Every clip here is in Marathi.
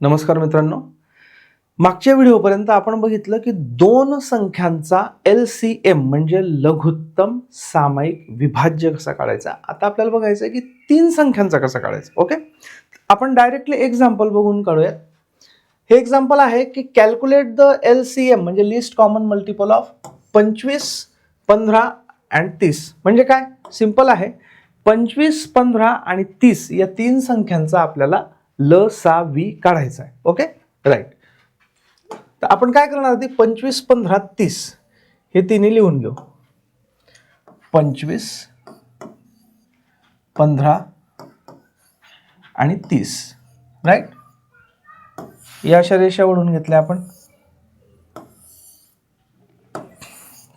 नमस्कार मित्रांनो. मागच्या व्हिडिओपर्यंत आपण बघितलं की दोन संख्यांचा एल सी एम म्हणजे लघुत्तम सामायिक विभाज्य कसा काढायचा? आता आपल्याला बघायचं आहे की तीन संख्यांचा कसा काढायचा ओके? आपण डायरेक्टली एक्झाम्पल बघून काढूयात. हे एक्झाम्पल आहे की calculate the L C M म्हणजे लिस्ट कॉमन मल्टिपल ऑफ पंचवीस पंधरा अँड तीस. म्हणजे काय? सिंपल आहे. पंचवीस पंधरा आणि तीस या तीन संख्यांचा आपल्याला ल सा वी काढायचा आहे. ओके राईट तर आपण काय करणार आधी? पंचवीस पंधरा तीस. हे तिन्ही लिहून घेऊ. पंचवीस पंधरा आणि तीस. राईट या अशा रेषा ओढून घेतल्या आपण.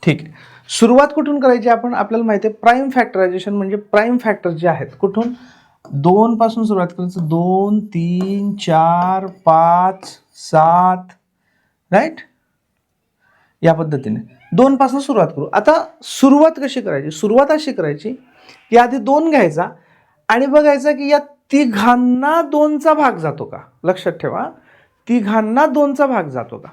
ठीक. आहे सुरुवात कुठून करायची आपण? आपल्याला माहिती आहे प्राईम फॅक्टरायझेशन म्हणजे प्राईम फॅक्टर जे आहेत कुठून? दोन पासून सुरुवात करायचं दोन तीन चार पाच सात राईट या पद्धतीने. दोन पासून सुरुवात करू. आता सुरुवात कशी करायची? सुरुवात अशी करायची की आधी दोन घ्यायचा आणि बघायचा की या तिघांना दोनचा भाग जातो का? लक्षात ठेवा. तिघांना दोनचा भाग जातो का?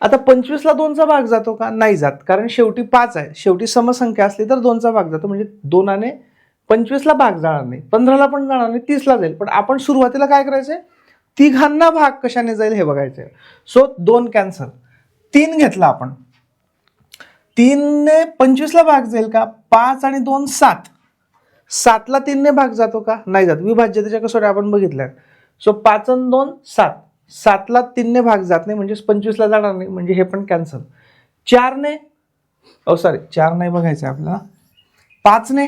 आता पंचवीसला दोनचा भाग जातो का? नाही जात. कारण शेवटी पाच आहे. शेवटी समसंख्या असली तर दोनचा भाग जातो. म्हणजे दोनाने पंचवीसला भाग जाणार नाही पंधराला पण जाणार नाही तीसला जाईल. पण आपण सुरुवातीला काय करायचंय? तिघांना भाग कशाने जाईल हे बघायचंय. सो दोन कॅन्सल तीन घेतला आपण. तीनने पंचवीसला भाग जाईल का? पाच आणि दोन सात. सातला तीनने भाग जातो का? नाही जात. विभाज्यतेच्या कसोट्या आपण बघितल्या. सो पाच आणि दोन सात. सातला तीनने भाग जात नाही म्हणजेच पंचवीसला जाणार नाही म्हणजे हे पण कॅन्सल चारने oh, ओ सॉरी चार नाही बघायचं आहे आपल्याला. पाचने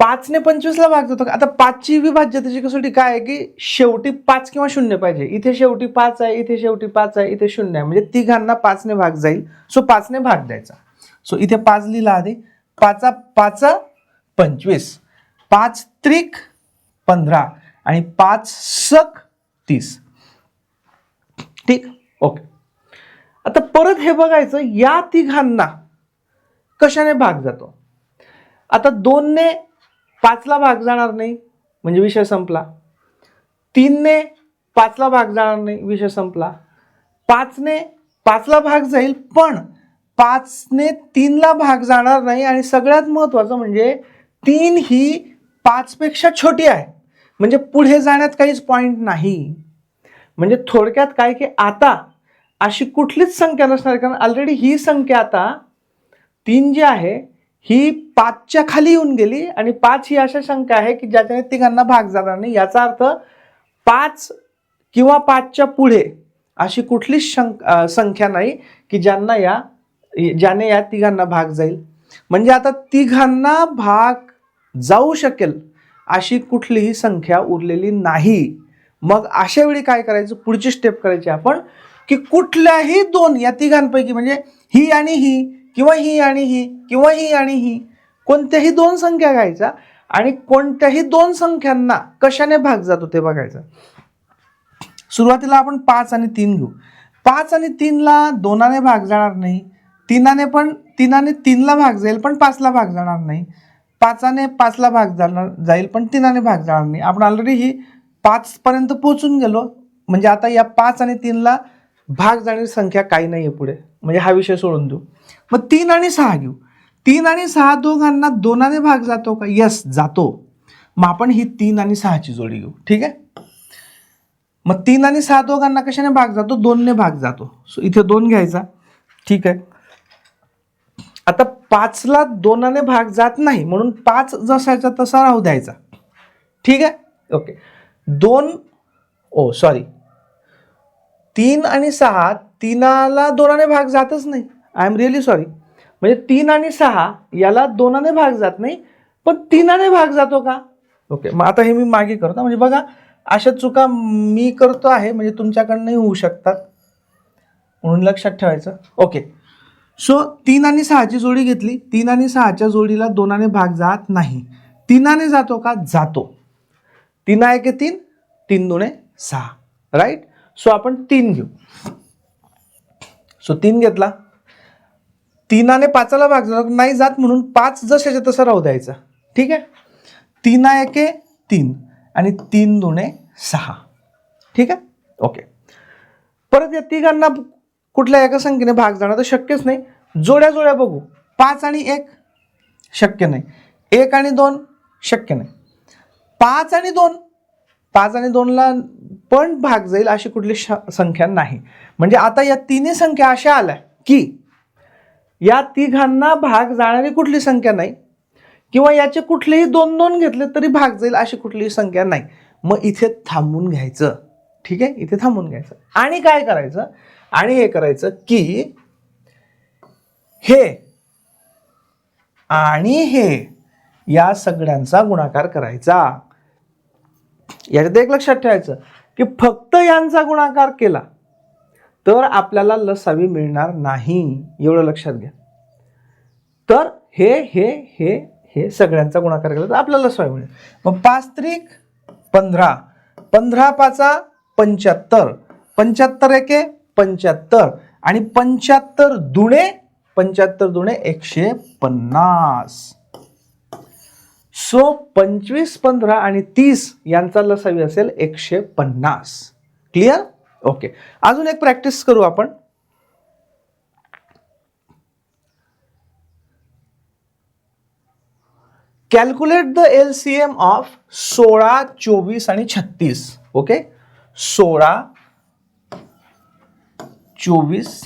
पाचने पंचवीसला भाग जातो का आता पाचची विभाज्यतेची कसोटी काय आहे की शेवटी पाच किंवा शून्य पाहिजे. इथे शेवटी पाच आहे इथे शेवटी पाच आहे इथे शून्य आहे. म्हणजे तिघांना पाचने भाग जाईल. सो पाचने भाग द्यायचा. सो इथे पाच लिहिला आधी. पाचा पाचा पंचवीस. पाच त्रिक पंधरा. आणि पाच सक तीस. ठीक? ओके आता परत हे बघायचं या तिघांना कशाने भाग जातो? आता दोनने पाचला भाग जाणार नाही म्हणजे विषय संपला. तीनने पाचला भाग जाणार नाही विषय संपला. पाचने पाचला भाग जाईल पण पाचने तीनला भाग जाणार नाही आणि सगळ्यात महत्त्वाचं म्हणजे तीन ही पाचपेक्षा छोटी आहे. म्हणजे पुढे जाण्यात काहीच पॉईंट नाही. म्हणजे थोडक्यात काय की आता अशी कुठलीच संख्या नसणार कारण ऑलरेडी ही संख्या आता तीन जी आहे ही पाचच्या खाली येऊन गेली आणि पाच ही अशा शंका आहे की ज्याच्याने तिघांना भाग जाणार नाही. याचा अर्थ पाच किंवा पाचच्या पुढे अशी कुठलीच शंक संख्या नाही की ज्यांना या ज्याने या तिघांना भाग जाईल. म्हणजे आता तिघांना भाग जाऊ शकेल अशी कुठलीही संख्या उरलेली नाही. मग अशा वेळी काय करायचं? पुढची स्टेप करायची आपण की कुठल्याही दोन या तिघांपैकी म्हणजे ही आणि ही किंवा ही आणि ही किंवा ही आणि ही. कोणत्याही दोन संख्या घ्यायच्या आणि कोणत्याही दोन संख्यांना कशाने भाग जातो ते बघायचं. सुरुवातीला आपण पाच आणि तीन घेऊ. पाच आणि तीनला दोनाने भाग जाणार नाही. तीनाने पण तीनाने तीनला भाग जाईल पण पाचला भाग जाणार नाही. पाचाने पाचला भाग जाणार जाईल पण तीनाने भाग जाणार नाही. आपण ऑलरेडी ही पाचपर्यंत पोचून गेलो. म्हणजे आता या पाच आणि तीनला भाग जाणारी संख्या काही नाही आहे पुढे. म्हणजे हा विषय सोडून देऊ. मग तीन आणि सहा घेऊ. तीन आणि सहा दोघांना दोनाने भाग जातो का? यस जातो. मग आपण ही तीन आणि सहाची जोडी घेऊ. ठीक आहे? मग तीन आणि सहा दोघांना कशाने भाग जातो? दोनने भाग जातो. सो इथे दोन घ्यायचा. ठीक आहे? आता पाचला दोनाने भाग जात नाही म्हणून पाच जसायचा तसा राहू द्यायचा. ठीक आहे? ओके दोन oh, ओ सॉरी तीन आणि सहा तीनाला दोनाने भाग जातच नाही. आय एम रिअली सॉरी म्हणजे तीन आणि सहा याला दोनाने भाग जात नाही पण तीनाने भाग जातो का? ओके मग आता हे मी मागे करतो. म्हणजे बघा अशा चुका मी करतो आहे म्हणजे तुमच्याकडनंही होऊ शकतात. म्हणून लक्षात ठेवायचं. ओके सो तीन आणि सहाची जोडी घेतली. तीन आणि सहाच्या जोडीला दोनाने भाग जात नाही. तीनाने जातो का? जातो. तीना एके तीन? तीन दोने सहा. राईट सो आपण तीन घेऊ. सो तीन घेतला. तीनाने पाचाला भाग नाही जात म्हणून पाच जशाच्या तसा राहू द्यायचा. ठीक आहे? तीना एके तीन आणि तीन दोने सहा. ठीक आहे? ओके. परत या तिघांना कुठल्या एका संख्येने भाग जाणार तर शक्यच नाही. जोड्या जोड्या बघू. पाच आणि एक शक्य नाही. एक आणि दोन शक्य नाही. पाच आणि दोन. पाच आणि दोनला पण भाग जाईल अशी कुठली संख्या नाही. म्हणजे आता या तिन्ही संख्या अशा आल्या की या तिघांना भाग जाणारी कुठली संख्या नाही किंवा याचे कुठलेही दोन दोन घेतले तरी भाग जाईल अशी कुठलीही संख्या नाही. मग इथे थांबून घ्यायचं. ठीक आहे? इथे थांबून घ्यायचं. आणि काय करायचं? आणि हे करायचं की हे आणि हे या सगळ्यांचा गुणाकार करायचा. याच्यात एक लक्षात ठेवायचं. की फक्त यांचा गुणाकार केला तर आपल्याला लसावी मिळणार नाही एवढं लक्षात घ्या. तर हे हे हे हे सगळ्यांचा गुणाकार केला तर आपल्याला लसावी मिळेल. मग पाच त्रिक पंधरा पंधरा पाचा पंच्याहत्तर पंच्याहत्तर एके पंच्याहत्तर आणि पंच्याहत्तर दुणे पंच्याहत्तर दुणे एकशे पन्नास. सो पंचवीस पंधरा आणि तीस यांचा लसावी असेल एकशे पन्नास. क्लिअर ओके अजून एक प्रॅक्टिस करू आपण. Calculate the L C M of सोळा चोवीस आणि छत्तीस. ओके सोळा चोवीस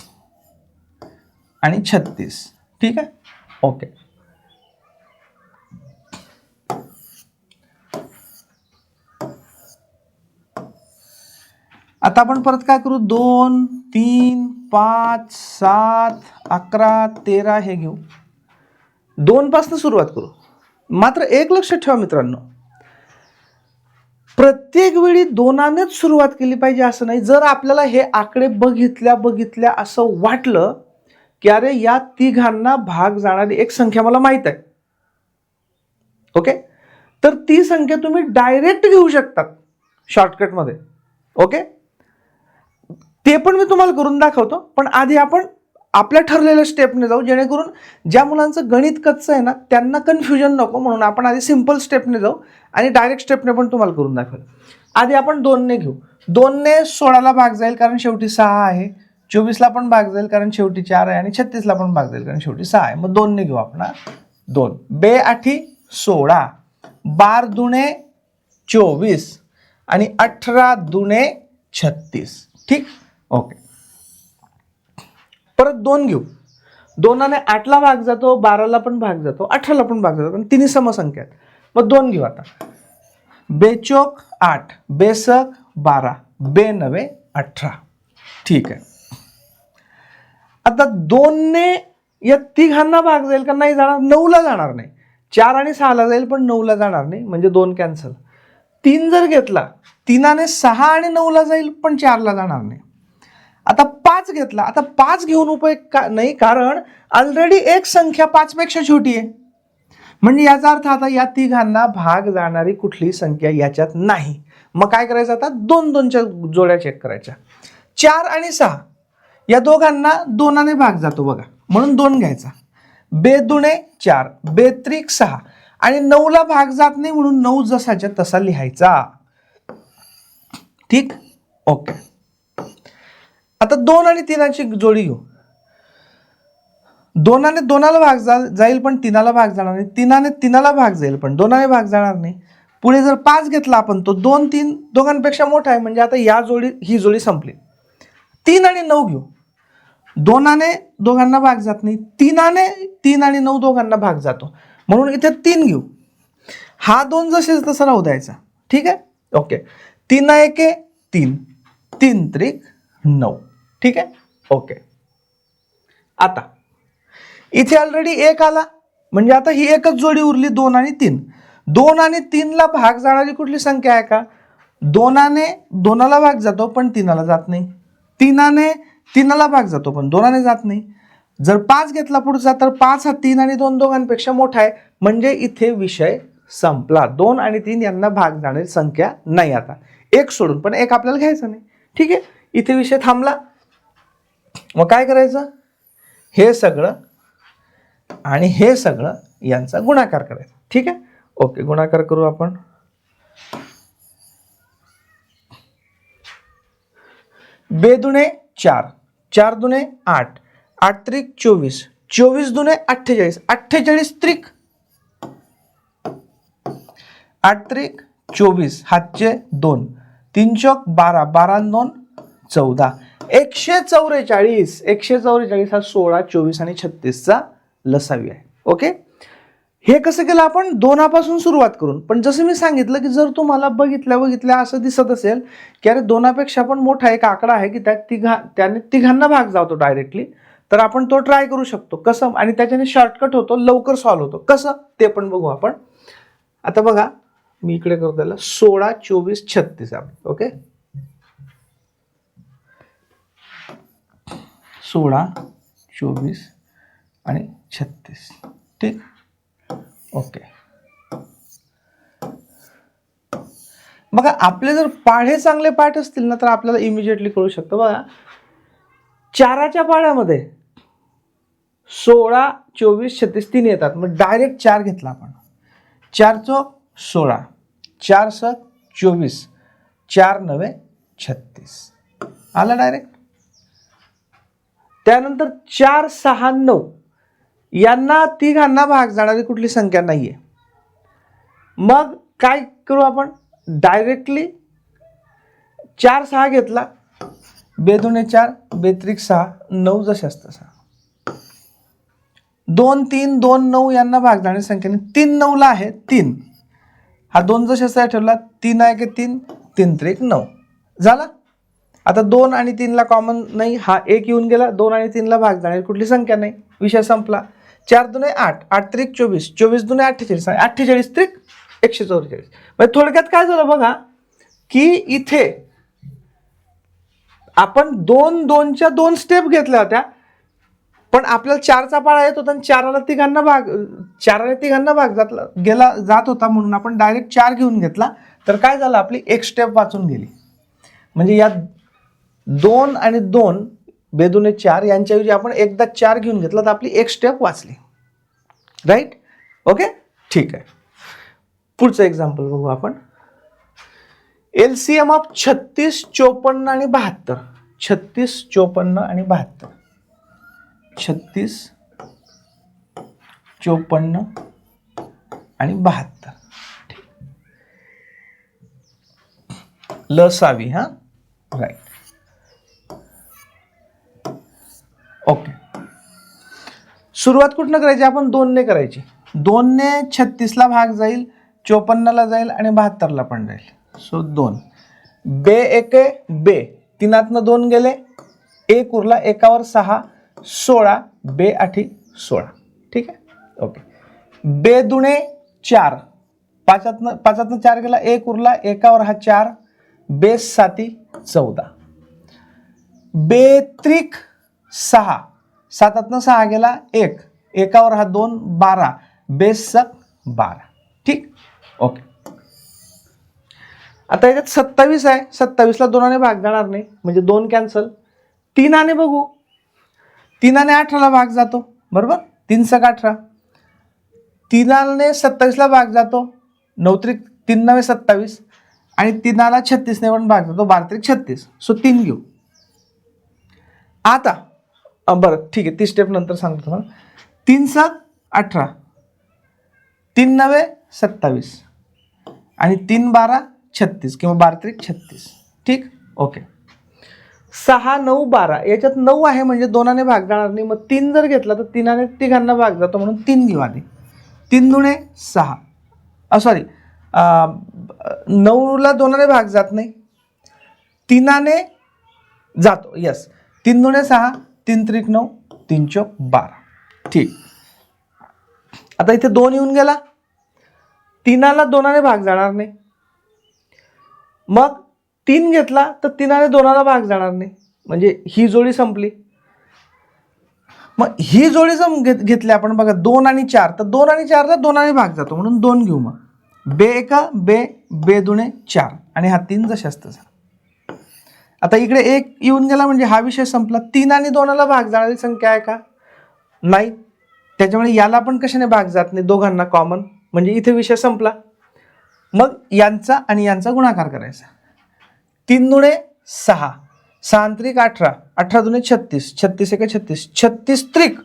आणि छत्तीस. ठीक आहे? ओके आता आपण परत काय करू? दोन तीन पाच सात अकरा तेरा हे घेऊ. दोनपासनं सुरुवात करू. मात्र एक लक्षात ठेवा मित्रांनो. प्रत्येक वेळी दोनानेच सुरुवात केली पाहिजे असं नाही. जर आपल्याला हे आकडे बघितल्या बघितल्या असं वाटलं की अरे या तिघांना भाग जाणारी एक संख्या मला माहीत आहे. ओके? तर ती संख्या तुम्ही डायरेक्ट घेऊ शकतात शॉर्टकटमध्ये ओके? ते पण मी तुम्हाला करून दाखवतो. पण आधी आपण आपल्या ठरलेल्या स्टेपने जाऊ जेणेकरून ज्या मुलांचं गणित कच्चं आहे ना त्यांना कन्फ्युजन नको म्हणून आपण आधी सिंपल स्टेपने जाऊ आणि डायरेक्ट स्टेपने पण तुम्हाला करून दाखवेल. आधी आपण दोनने घेऊ. दोनने सोळाला भाग जाईल कारण शेवटी सहा आहे. चोवीसला पण भाग जाईल कारण शेवटी चार आहे. आणि छत्तीसला पण भाग जाईल कारण शेवटी सहा आहे. मग दोनने घेऊ आपण दोन. बे आठी सोळा. बार दुणे चोवीस. आणि अठरा दुणे छत्तीस. ठीक? ओके परत दोन घेऊ. दोनाने आठला भाग जातो बाराला पण भाग जातो अठराला पण भाग जातो पण तिन्ही समसंख्या आहेत. मग दोन घेऊ आता. बेचोक आठ बेसक बारा बे नवे अठरा. ठीक आहे. आता दोनने या तिघांना भाग जाईल का? नाही जाणार. नऊला जाणार नाही. चार आणि सहाला जाईल पण नऊला जाणार नाही. म्हणजे दोन कॅन्सल तीन जर घेतला तीनाने सहा आणि नऊला जाईल पण चारला जाणार नाही. आता पाच घेतला. आता पाच घेऊन उपयोग का नाही कारण ऑलरेडी एक संख्या पाचपेक्षा छोटी आहे. म्हणजे याचा अर्थ आता या तिघांना भाग जाणारी कुठलीही संख्या याच्यात नाही. मग काय करायचं आता? दोन दोनच्या जोड्या चेक करायच्या. चार आणि सहा. या दोघांना दोनाने भाग जातो बघा. म्हणून दोन घ्यायचा. बेदुणे चार. बेत्रिक सहा. आणि नऊला भाग जात नाही म्हणून नऊ जसाच्या तसा लिहायचा. ठीक? ओके. आता दोन आणि तीनाची जोडी घेऊ. दोनाने दोनाला भाग जा जाईल पण तिनाला भाग जाणार नाही. तिनाने तिनाला भाग जाईल पण दोनाने भाग जाणार नाही. पुढे जर पाच घेतला आपण तो दोन तीन दोघांपेक्षा मोठा आहे. म्हणजे आता या जोडी ही जोडी संपली. तीन आणि नऊ घेऊ. दोनाने दोघांना भाग जात नाही. तीनाने तीन आणि नऊ दोघांना भाग जातो. म्हणून इथे तीन घेऊ. हा दोन जसे तसा राहू द्यायचा. ठीक आहे? ओके. तीन एके तीन. तीन त्रिक नऊ. ठीक आहे? ओके आता इथे ऑलरेडी एक आला. म्हणजे आता ही एकच जोडी उरली दोन आणि तीन. दोन आणि तीनला भाग जाणारी कुठली संख्या आहे का? दोनाने दोनाला भाग जातो पण तीनाला जात नाही. तीनाने तीनाला भाग जातो पण दोनाने जात नाही. जर पाच घेतला पुढचा तर पाच हा तीन आणि दोन दोघांपेक्षा मोठा आहे. म्हणजे इथे विषय संपला. दोन आणि तीन यांना भाग जाणारी संख्या नाही आता. एक सोडून पण एक आपल्याला घ्यायचं नाही. ठीक आहे? इथे विषय थांबला. मग काय करायचं? हे सगळं आणि हे सगळं यांचा गुणाकार करायचा. ठीक आहे? ओके गुणाकार करू आपण. बेदुणे चार. चार दुणे आठ. आठ त्रिक चोवीस. चोवीस दुणे अठ्ठेचाळीस. अठ्ठेचाळीस त्रिक. आठ त्रिक चोवीस. हातचे दोन. तीन चौक बारा. बारा दोन चौदा. एकशे चौवेचाळीस एकशे चौवेचाळीस हा सोळा चोवीस आणि छत्तीसचा लसावी आहे. ओके? हे कसं केलं आपण? दोनापासून सुरुवात करून. पण जसं मी सांगितलं की जर तुम्हाला बघितल्या बघितल्या असं दिसत असेल की अरे दोनापेक्षा पण मोठा एक आकडा आहे की त्यात तिघा त्याने तिघांना भाग जातो डायरेक्टली तर आपण तो ट्राय करू शकतो. कसं? आणि त्याच्याने शॉर्टकट होतो लवकर सॉल्व्ह होतो. कसं? ते पण बघू आपण. आता बघा मी इकडे करतो त्याला सोळा चोवीस छत्तीस. आपण ओके? सोळा चोवीस आणि छत्तीस. ठीक? ओके. बघा आपले जर पाढे चांगले पाठ असतील ना तर आपल्याला इमिजिएटली कळू शकतं. बघा चाराच्या पाढ्यामध्ये सोळा चोवीस छत्तीस तीन येतात. मग डायरेक्ट चार घेतला आपण. चार चौक सोळा. चार स चोवीस. चार नवे छत्तीस. आला डायरेक्ट त्यानंतर चार सहा नऊ. यांना तिघांना भाग जाणारी कुठली संख्या नाही आहे मग काय करू आपण? डायरेक्टली चार सहा घेतला. बेदुणे चार बेत्रिक सहा नऊ जशस्त्र सहा. दोन तीन दोन नऊ यांना भाग जाणारी संख्या नाही. तीन नऊला आहे तीन. हा दोन जशाचा ठेवला तीन आहे की तीन तीन त्रिक नऊ. झाला? आता दोन आणि तीनला कॉमन नाही हा एक येऊन गेला दोन आणि तीनला भाग जाणार कुठली संख्या नाही विषय संपला. चार दुने आठ आठ त्रिक चोवीस चोवीस दुने अठ्ठेचाळीस अठ्ठेचाळीस त्रिक एकशे चौवेचाळीस. म्हणजे थोडक्यात काय झालं बघा की इथे आपण दोन दोनच्या दोन स्टेप घेतल्या होत्या पण आपल्याला चारचा पाळा येत होता आणि चाराला तिघांना भाग चाराला तिघांना भाग जातला गेला जात होता म्हणून आपण डायरेक्ट चार घेऊन घेतला. तर काय झालं आपली एक स्टेप वाचून गेली. म्हणजे या दोन आणि दोन बेदुने चार यांच्याऐवजी आपण एकदा चार घेऊन घेतला तर आपली एक स्टेप वाचली. राईट ओके ठीक आहे. पुढचं एक्झाम्पल बघू आपण. एल सी एम ऑफ छत्तीस चोपन्न आणि बहात्तर. छत्तीस चोपन्न आणि बहात्तर. छत्तीस चोपन्न आणि बहात्तर. लसावी हां? Right okay. सुरुवात कुठनं करायची? आपण दोनने करायची. दोनने छत्तीसला भाग जाईल चोपन्नला जाईल आणि बहात्तरला पण जाईल. सो दोन. बे एक बे. तीनातनं दोन गेले. एक उरला एकावर सहा सोळा बे आठी सोळा. ठीक आहे? ओके. बे दुणे चार. पाचातनं पाचातनं चार गेला एक उरला एकावर हा चार बे साती चौदा. बे त्रिक सहा. सातातनं सहा गेला एक. एकावर हा दोन बारा. बेस सक बारा. ठीक? ओके. आता याच्यात सत्तावीस आहे. सत्तावीसला दोनाने भाग जाणार नाही. म्हणजे दोन कॅन्सल तीनाने बघू. तीनाने अठराला भाग जातो. बरोबर? तीन सक अठरा. तीनाने सत्तावीसला भाग जातो. नऊत्रिक तीन नवे सत्तावीस. आणि तीनाला छत्तीसने पण भाग जातो. बारा त्रिक छत्तीस. सो तीन घेऊ. आता बरं ठीक आहे. ती स्टेप नंतर सांगतो तुम्हाला. तीन सात अठरा. तीन नवे सत्तावीस. आणि तीन बारा छत्तीस. किंवा बारा त्रिक छत्तीस. ठीक? ओके सहा नऊ बारा. याच्यात नऊ आहे म्हणजे दोनाने भाग जाणार नाही. मग तीन जर घेतला तर तीनाने तिघांना भाग जातो म्हणून तीन घेऊ आधी. तीन दुणे सहा. सॉरी नऊला दोनाने भाग जात नाही. तीनाने जातो. यस तीन दुणे सहा तीन त्रिक नऊ तीन चौक बारा. ठीक. आता इथे दोन येऊन गेला. तीनाला दोनाने भाग जाणार नाही. मग तीन घेतला तर तीनाने दोनाला भाग जाणार नाही. म्हणजे ही जोडी संपली. मग ही जोडी जम घेत घेतली आपण बघा दोन आणि चार. तर दोन आणि चारला दोनाने भाग जातो. म्हणून दोन घेऊ मग. बे एका बे बे दुणे चार. आणि हा तीन जशास्त झाला. आता इकडे एक येऊन गेला म्हणजे हा विषय संपला. तीन आणि दोनाला भाग जाणारी संख्या आहे का? नाही. त्याच्यामुळे याला पण कशाने भाग जात नाही? दोघांना कॉमन म्हणजे इथे विषय संपला. मग यांचा आणि यांचा गुणाकार करायचा. तीन दुणे सहा. सांत्रिक अठरा. अठरा दुणे छत्तीस. छत्तीस एक छत्तीस. छत्तीस त्रिक.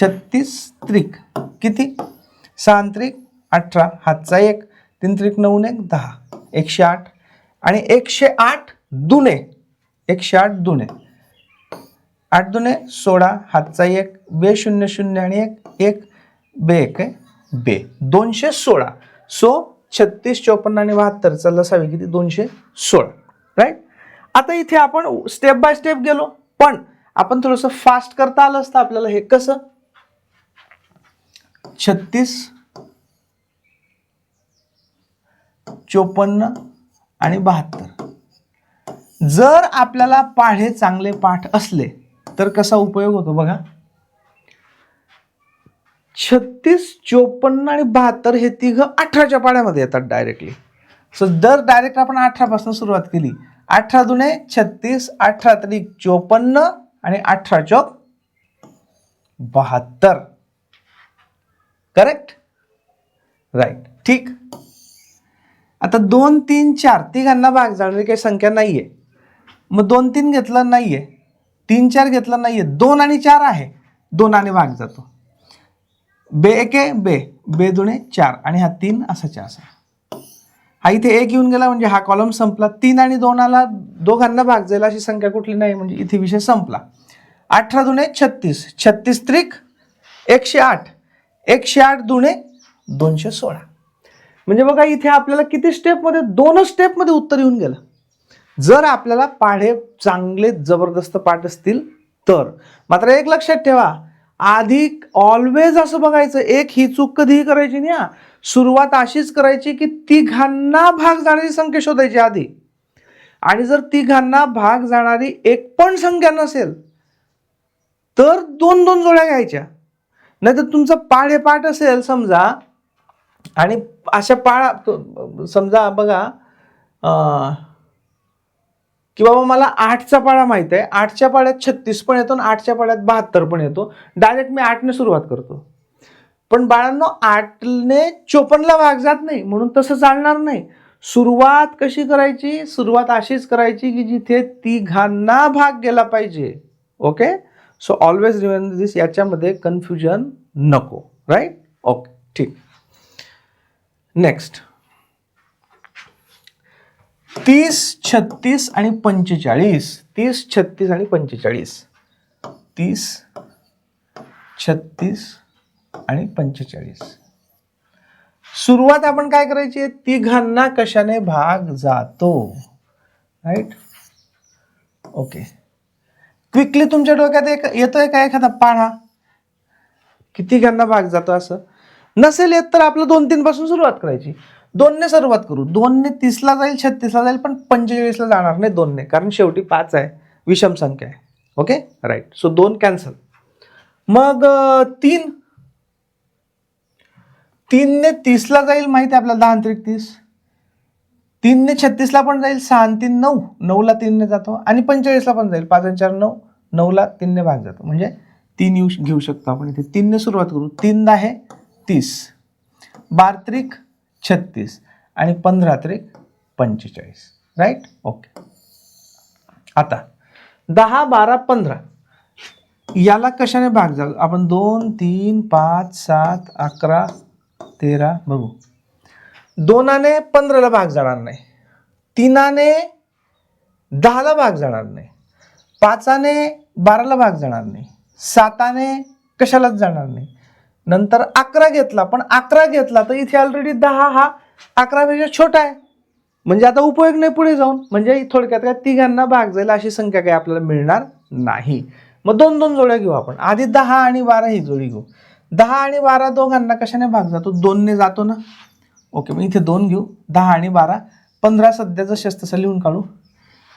छत्तीस त्रिक. किती? सांत्रिक अठरा. हातचा एक. तीन त्रिक नऊ एक दहा. एकशे आठ. आणि एकशे आठ दुने एकशे आठ दुने. आठ दुने सोळा हातचा एक बे शून्य शून्य आणि एक एक बे एक बे. दोनशे सोळा. सो छत्तीस चोपन्न आणि बहात्तर. चालला सावी किती? दोनशे सोळा. राईट आता इथे आपण स्टेप बाय स्टेप गेलो. पण आपण थोडंसं फास्ट करता आलं असतं आपल्याला. हे कसं? छत्तीस चोपन्न आणि बहात्तर. जर आपल्याला पाढे चांगले पाठ असले तर कसा उपयोग होतो बघा? छत्तीस चोपन्न आणि बहात्तर हे तिघ अठराच्या पाड्यामध्ये येतात डायरेक्टली सो जर डायरेक्ट आपण अठरापासून सुरुवात केली अठरा दुने छत्तीस अठरा तरी चोपन्न आणि अठरा चौक बहात्तर. करेक्ट राईट ठीक. आता दोन तीन चार तिघांना भाग जाणारी काही संख्या नाही आहे मग दोन तीन घेतलं नाहीये. तीन चार घेतलं नाहीये. दोन आणि चार आहे. दोन आणि भाग जातो. बे एके बे. बे दुणे चार. आणि हा तीन असा चार असा. हा इथे एक येऊन गेला म्हणजे हा कॉलम संपला. तीन आणि दोनाला दोघांना भाग जाईल अशी संख्या कुठली नाही म्हणजे इथे विषय संपला. अठरा दुणे छत्तीस. छत्तीस त्रिक एकशे आठ. एकशे आठ दुणे दोनशे सोळा. म्हणजे बघा इथे आपल्याला किती स्टेपमध्ये दोनच स्टेपमध्ये उत्तर येऊन गेलं. जर आपल्याला पाढे चांगले जबरदस्त पाठ असतील तर. मात्र एक लक्षात ठेवा आधी ऑलवेज असं बघायचं एक ही चूक कधीही करायची नाही हा. सुरुवात अशीच करायची की तिघांना भाग जाणारी संख्या शोधायची आधी. आणि जर तिघांना भाग जाणारी एक पण संख्या नसेल तर दोन दोन जोड्या घ्यायच्या. नाही तर तुमचा पाढे पाठ असेल समजा आणि अशा पाळा समजा बघा की बाबा मला आठचा पाळा माहीत आहे. आठच्या पाड्यात छत्तीस पण येतो आणि आठच्या पाड्यात बहात्तर पण येतो. डायरेक्ट मी आठने सुरुवात करतो. पण बाळांनो आठने चोपन्नला भाग जात नाही म्हणून तसं चालणार नाही. सुरुवात कशी करायची? सुरुवात अशीच करायची की जिथे तिघांना भाग गेला पाहिजे. Okay so always remember this याच्यामध्ये कन्फ्युजन नको. राईट ओके ठीक. नेक्स्ट तीस छत्तीस आणि पंचेचाळीस. तीस छत्तीस आणि पंचेचाळीस. तीस छत्तीस आणि पंचेचाळीस. सुरुवात आपण काय करायची आहे? तिघांना कशाने भाग जातो? राईट ओके क्विकली तुमच्या डोक्यात एक येतोय का एखादा पाढा? की तिघांना भाग जातो असं? नसेल येत तर आपलं दोन तीन पासून सुरुवात करायची. दोनने सुरुवात करू. दोनने तीसला जाईल छत्तीसला जाईल पण पंचेचाळीसला जाणार नाही दोनने कारण शेवटी पाच आहे. विषम संख्या आहे. ओके? राईट सो दोन कॅन्सल मग तीन. तीनने तीसला जाईल माहिती आहे आपल्याला दहा अंतरिक तीस. तीनने छत्तीसला पण जाईल सहा तीन नऊ. नऊला तीनने जातो आणि पंचेचाळीसला पण जाईल पाच आणि चार नऊ. नऊला तीनने भाग जातो. म्हणजे तीन येऊ घेऊ शकतो आपण इथे. तीनने सुरुवात करू. तीन दहा तीस. बार त्रिक छत्तीस आणि पंधरा त्रिक पंचेचाळीस. राईट ओके आता दहा बारा पंधरा. याला कशाने भाग झाला? आपण दोन तीन पाच सात अकरा तेरा बघू. दोनाने पंधराला भाग जाणार नाही. तीनाने दहाला भाग जाणार नाही. पाचाने बाराला भाग जाणार नाही. साताने कशालाच जाणार नाही. नंतर अकरा घेतला पण अकरा घेतला तर इथे ऑलरेडी दहा हा अकरापेक्षा छोटा आहे. म्हणजे आता उपयोग नाही पुढे जाऊन. म्हणजे थोडक्यात काय तिघांना भाग जाईल अशी संख्या काही आपल्याला मिळणार नाही. मग दोन दोन जोड्या घेऊ आपण. आधी दहा आणि बारा ही जोडी घेऊ. दहा आणि बारा दोघांना कशाने भाग जातो? दोनने जातो ना? ओके मग इथे दोन घेऊ. दहा आणि बारा. पंधरा सध्याचं शस्त्र लिहून काढू.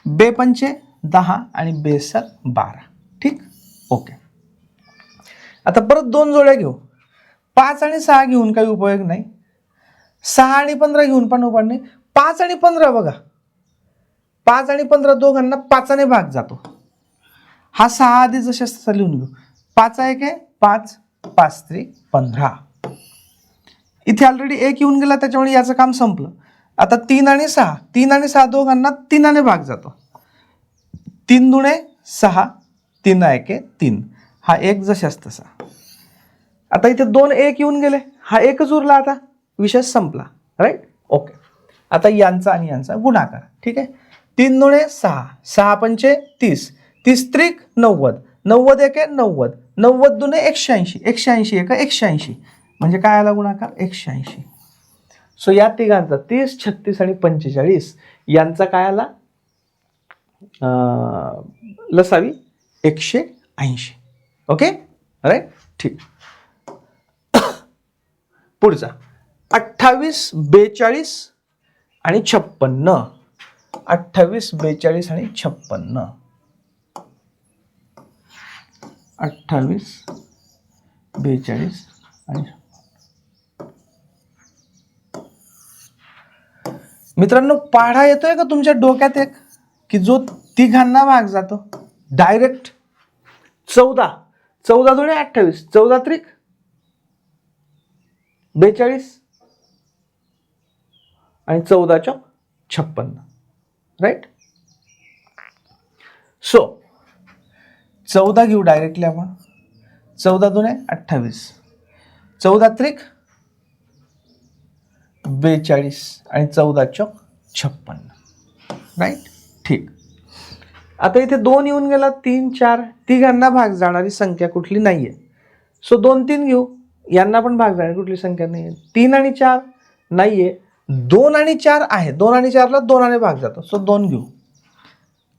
बेपंचे दहा आणि बे सात बारा. ठीक? ओके. आता परत दोन जोड्या घेऊ. पाच आणि सहा घेऊन काही उपयोग नाही. सहा आणि पंधरा घेऊन पण उपयोग नाही. पाच आणि पंधरा बघा. पाच आणि पंधरा दोघांना पाचाने भाग जातो. हा सहा आधीचं शस्त्र लिहून घेऊ. पाच आहे काय पाच पाच त्री पंधरा. इथे ऑलरेडी एक येऊन गेला त्याच्यामुळे याचं काम संपलं. आता तीन आणि सहा. तीन आणि सहा दोघांना तीनाने भाग जातो. तीन दुणे सहा तीन एके तीन. हा एक जशाच तसा आता इथे दोन एक येऊन गेले. हा एकच उरला आता. विषय संपला. राईट ओके आता यांचा आणि यांचा गुणाकार. ठीक आहे? तीन नुळे सहा. सहा पंचे तीस. तीस त्रिक नव्वद. नव्वद एक नव्वद. नव्वद दुने एकशे ऐंशी एकशे ऐंशी एक एकशे ऐंशी म्हणजे काय आला गुणाकार? एकशे ऐंशी सो या तिघांचा तीस छत्तीस आणि पंचेचाळीस यांचा काय आला? लसावी एकशे ऐंशी. ओके राईट ठीक. पुढचा. अठ्ठावीस बेचाळीस आणि छप्पन्न. अठ्ठावीस बेचाळीस आणि छप्पन्न. अठ्ठावीस बेचाळीस आणि मित्रांनो पाढा येतोय का तुमच्या डोक्यात एक? की जो तिघांना भाग जातो. डायरेक्ट चौदा. चौदा दोन्ही अठ्ठावीस. चौदा त्रिक बेचाळीस आणि चौदा चौक छप्पन्न. राईट सो चौदा घेऊ डायरेक्टली आपण. चौदा दोन अठ्ठावीस. चौदा त्रिक बेचाळीस आणि चौदा चौक छप्पन्न. राईट ठीक. आता इथे दोन येऊन गेला तीन चार. तिघांना भाग जाणारी संख्या कुठली नाही आहे सो दोन तीन घेऊ. यांना पण भाग जाणारी कुठली संख्या नाही आहे तीन आणि चार नाही आहे दोन आणि चार आहे. दोन आणि चारला दोनाने भाग जातो. सो दोन घेऊ.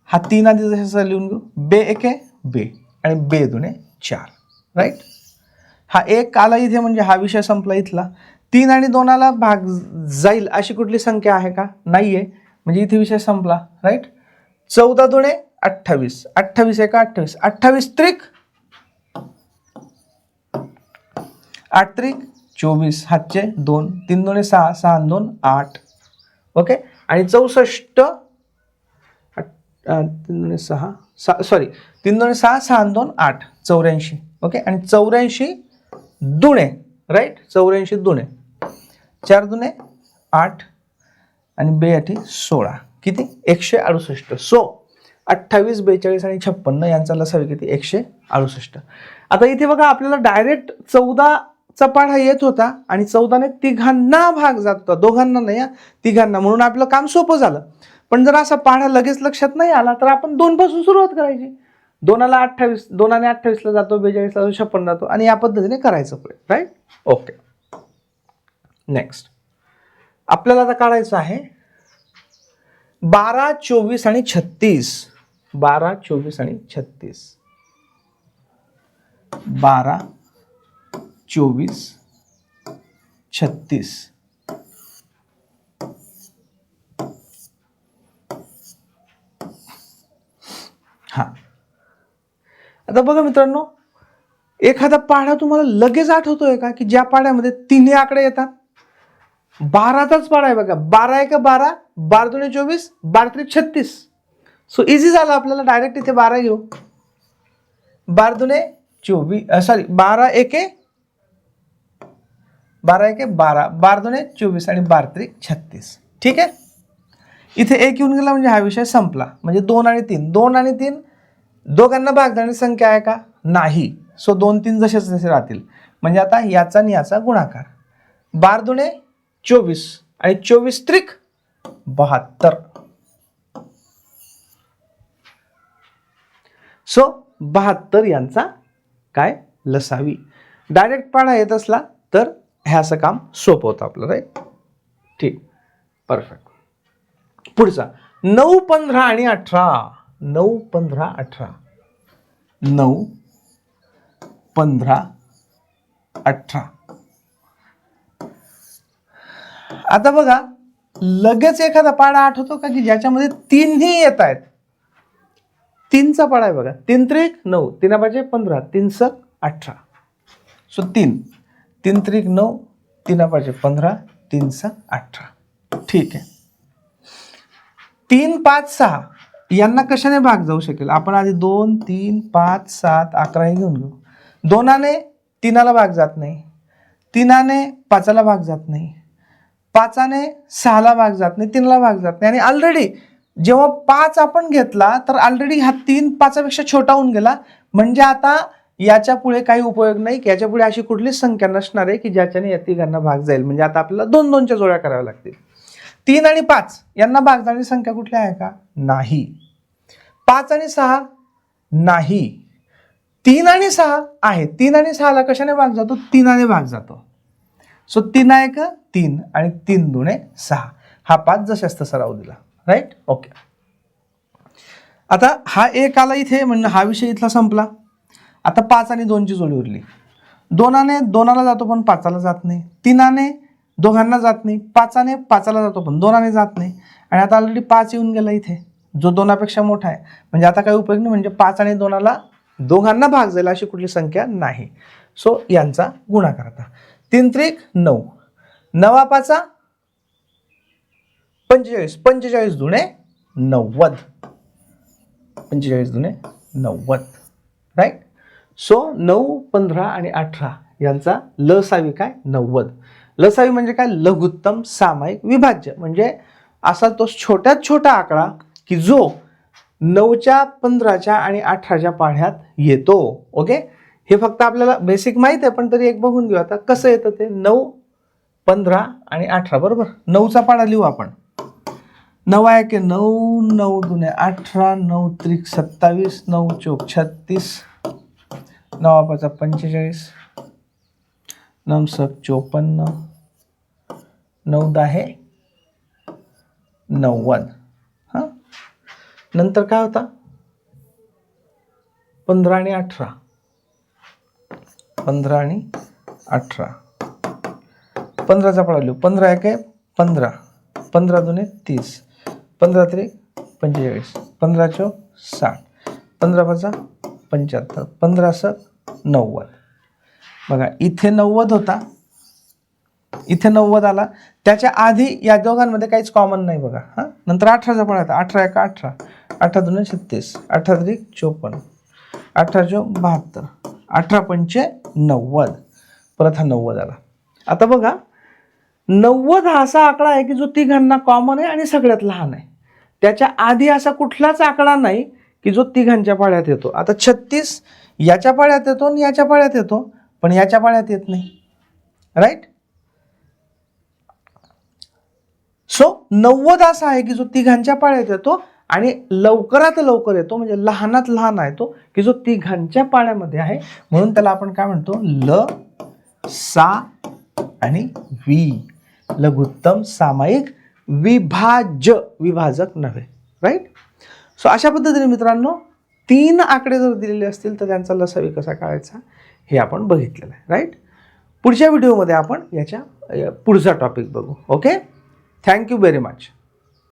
हा तीन आधी जसं लिहून घेऊ. बे एक आहे बे. आणि बे दुने चार. राईट हा एक आला इथे म्हणजे हा विषय संपला इथला. तीन आणि दोनाला भाग जाईल अशी कुठली संख्या आहे का? नाही आहे म्हणजे इथे विषय संपला. राईट चौदा दुणे अठ्ठावीस. अठ्ठावीस एका अठ्ठावीस. अठ्ठावीस त्रिक आठ त्रिक चोवीस हातचे दोन तीन दोने सहा सहा दोन आठ. ओके? आणि चौसष्ट तीन दोने सहा सा सॉरी तीन दोन सहा सहा दोन आठ चौऱ्याऐंशी. ओके? आणि चौऱ्याऐंशी दुणे राईट चौऱ्याऐंशी दुणे. चार दुने आठ आणि बे सोळा. किती? एकशे अडुसष्ट. सो अठ्ठावीस बेचाळीस आणि छप्पन्न यांचा लसावी किती? एकशे अडुसष्ट. आता इथे बघा आपल्याला डायरेक्ट चौदा पाढा येत होता आणि चौदाने तिघांना भाग जात होता. दोघांना नाही तिघांना. म्हणून आपलं काम सोपं झालं. पण जर असा पाढा लगेच लक्षात नाही आला तर आपण दोनपासून सुरुवात करायची. दोनाला अठ्ठावीस दोनाने अठ्ठावीसला जातो बेचाळीसला जातो छप्पन जातो आणि या पद्धतीने करायचं पुढे राईट ओके नेक्स्ट आपल्याला आता काढायचं आहे बारा चोवीस आणि छत्तीस. बारा चोवीस आणि छत्तीस. बारा चोवीस छत्तीस. हा. आता बघा मित्रांनो एखादा पाढा तुम्हाला लगेच आठवतोय का? की ज्या पाढ्यामध्ये तिन्ही आकडे येतात? बाराचाच पाढा आहे बघा. बारा एक बारा बारा दोन्ही चोवीस बारा त्रिक छत्तीस. सो इझी झालं आपल्याला डायरेक्ट इथे बारा घेऊ. बारा दोने चोवीस सॉरी बारा एके बारा एके बारा. बारा दोने चोवीस आणि बारा त्रिक छत्तीस. ठीक आहे? इथे एक येऊन गेला म्हणजे हा विषय संपला. म्हणजे दोन आणि तीन. दोन आणि तीन दोघांना भाग संख्या आहे का? नाही. सो दोन तीन जसेच तसे राहतील. म्हणजे आता याचा आणि याचा गुणाकार. बार दुणे चोवीस. आणि चोवीस त्रिक बहात्तर. सो बहात्तर यांचा काय? लसावी. डायरेक्ट पाढा येत असला तर हे असं काम सोपं होतं आपलं राईट ठीक. परफेक्ट पुढचा. नऊ पंधरा आणि अठरा. नऊ पंधरा अठरा. नऊ पंधरा अठरा. आता बघा लगेच एखादा पाडा आठवतो का की ज्याच्यामध्ये तीनही येत आहेत? तीनचा पाडा आहे बघा. तीन त्रिक नऊ. तीन पाहिजे पंधरा. तीन सक अठरा. सो तीन. तीन त्रिक नऊ तीन पाहिजे पंधरा तीन सहा अठरा. ठीक आहे. तीन पाच सहा यांना कशाने भाग जाऊ शकेल? आपण आधी दोन तीन पाच सात अकरा हे घेऊन घेऊ. दोनाने तीनाला भाग जात नाही. तीनाने पाचाला भाग जात नाही. पाचाने सहाला भाग जात नाही तीनला भाग जात नाही. आणि ऑलरेडी जेव्हा पाच आपण घेतला तर ऑलरेडी हा तीन पाचापेक्षा छोटा होऊन गेला. म्हणजे आता याच्यापुढे काही उपयोग नाही की याच्यापुढे अशी कुठलीच संख्या नसणार आहे की ज्याच्याने या तिघांना भाग जाईल. म्हणजे आता आपल्याला दोन दोनच्या जोड्या कराव्या लागतील. तीन आणि पाच यांना भाग जाणारी संख्या कुठल्या आहे का? नाही. पाच आणि सहा? नाही. तीन आणि सहा आहे. तीन आणि सहाला कशाने भाग जातो? तीनाने भाग जातो. सो तीन आहे का? तीन आणि तीन दुणे सहा. हा पाच जसे तसा सराव दिला. राईट ओके आता हा एक आला इथे म्हणजे हा विषय इथला संपला. आता पाच आणि दोनची जोडी उरली. दोनाने दोनाला जातो पण पाचाला जात नाही. तीनाने दोघांना जात नाही. पाचाने पाचाला जातो पण दोनाने जात नाही. आणि आता ऑलरेडी पाच येऊन गेला इथे. जो दोनापेक्षा मोठा आहे. म्हणजे आता काही उपयोग नाही. म्हणजे पाच आणि दोनाला दोघांना भाग जाईल अशी कुठली संख्या नाही. सो यांचा गुणाकार आता. तीन त्रिक नऊ. नवा पाचा पंचेचाळीस. पंचेचाळीस दुणे नव्वद. पंचेचाळीस दुणे नव्वद. राईट सो नऊ पंधरा आणि अठरा यांचा लसावी काय? नव्वद. लसावी म्हणजे काय? लघुत्तम सामायिक विभाज्य. म्हणजे असा तो छोट्यात छोटा आकडा की जो नऊच्या पंधराच्या आणि अठराच्या पाढ्यात येतो. ओके? हे फक्त आपल्याला बेसिक माहीत आहे पण तरी एक बघून घेऊ. आता कसं येतं ते? नऊ पंधरा आणि अठरा बरोबर? नऊचा पाडा लिहू आपण. नऊ आहे की नऊ नऊ दुने अठरा नऊ त्रिक सत्तावीस नऊ चौक छत्तीस नवा पाचा पंचेचाळीस. नऊ चोपन्न. नऊ दहा. नव्वद. हां. नंतर काय होता? पंधरा आणि अठरा. पंधरा आणि अठरा. पंधराचा पडा पंधरा एक आहे पंधरा. पंधरा दोन तीस. पंधरा तरी पंचेचाळीस. पंधरा चो साठ. पंधरा पाचा पंच्याहत्तर. पंधरा सक नव्वद. बघा इथे नव्वद होता. इथे नव्वद आला. त्याच्या आधी या दोघांमध्ये काहीच कॉमन नाही बघा हां? नंतर अठराचा पण आता अठरा एक अठरा. अठरा दोन छत्तीस. अठरा तरी चोपन्न. अठरा चौक बहात्तर. अठरा पंचे नव्वद. परत हा नव्वद आला. आता बघा नव्वद हा असा आकडा आहे की जो तिघांना कॉमन आहे आणि सगळ्यात लहान आहे. त्याच्या आधी असा कुठलाच आकडा नाही. की जो तिघांच्या पाळ्यात येतो. आता छत्तीस याच्या पाळ्यात येतो आणि याच्या पाळ्यात येतो पण याच्या पाळ्यात येत नाही. राईट सो नव्वद असा आहे की जो तिघांच्या पाळ्यात येतो आणि लवकरात लवकर येतो म्हणजे लहानात लहान आहे तो की जो तिघांच्या पाळ्यामध्ये आहे. म्हणून त्याला आपण काय म्हणतो? ल सा आणि वी. लघुत्तम सामायिक विभाज्य विभाजक नव्हे. राईट सो अशा पद्धतीने मित्रांनो तीन आकडे जर दिलेले असतील तर त्यांचा लसावी कसा काढायचा हे आपण बघितलेलं आहे राईट पुढच्या व्हिडिओमध्ये आपण याच्या पुढचा टॉपिक बघू ओके थँक्यू व्हेरी मच